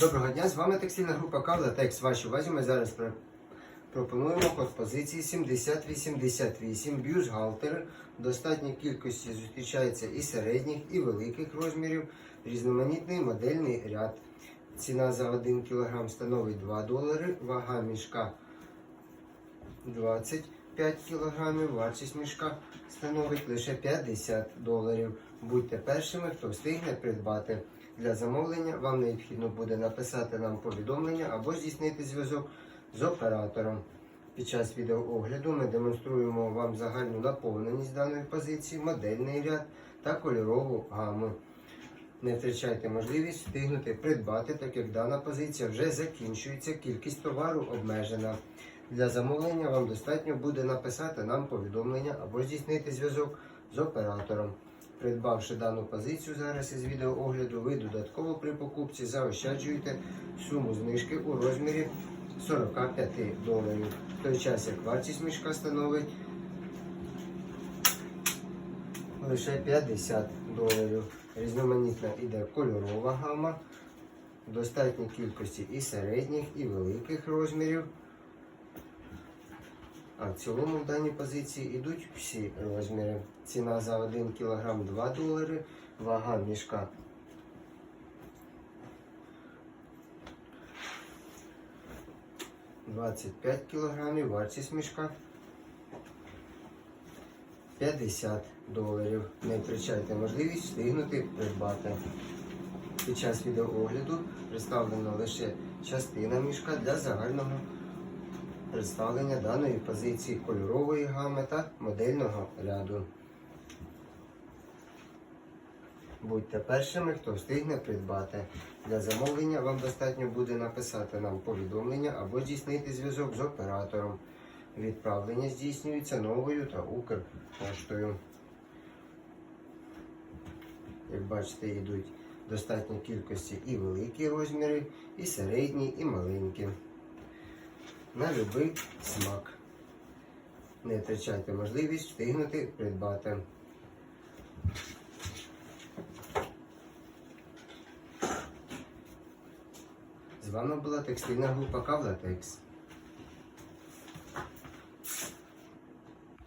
Доброго дня, з вами текстильна група Кавла Текс. Вашій увазі ми зараз про- пропонуємо код позиції 7088 бюстгальтер. В достатній кількості зустрічається і середніх, і великих розмірів. Різноманітний модельний ряд. Ціна за 1 кг становить 2 долари, вага мішка 25 кг, вартість мішка становить лише 50 доларів. Будьте першими, хто встигне придбати. Для замовлення вам необхідно буде написати нам повідомлення або здійснити зв'язок з оператором. Під час відеоогляду ми демонструємо вам загальну наповненість даної позиції, модельний ряд та кольорову гаму. Не втрачайте можливість встигнути придбати, так як дана позиція вже закінчується, кількість товару обмежена. Для замовлення вам достатньо буде написати нам повідомлення або здійснити зв'язок з оператором. Придбавши дану позицію зараз із відеоогляду, ви додатково при покупці заощаджуєте суму знижки у розмірі 45 доларів. В той час як вартість мішка становить лише 50 доларів. Різноманітна іде кольорова гама, достатній кількості і середніх, і великих розмірів. А в цілому в даній позиції йдуть всі розміри. Ціна за 1 кг 2 долари, вага мішка 25 кг, вартість мішка 50 доларів. Не втрачайте можливість встигнути придбати. Під час відеоогляду представлена лише частина мішка для загального представлення даної позиції кольорової гами та модельного ряду. Будьте першими, хто встигне придбати. Для замовлення вам достатньо буде написати нам повідомлення або здійснити зв'язок з оператором. Відправлення здійснюється новою та Укрпоштою. Як бачите, йдуть в достатній кількості і великі розміри, і середні, і маленькі. На будь-який смак. Не втрачайте можливість встигнути придбати. З вами була текстильна група Кавлатекс.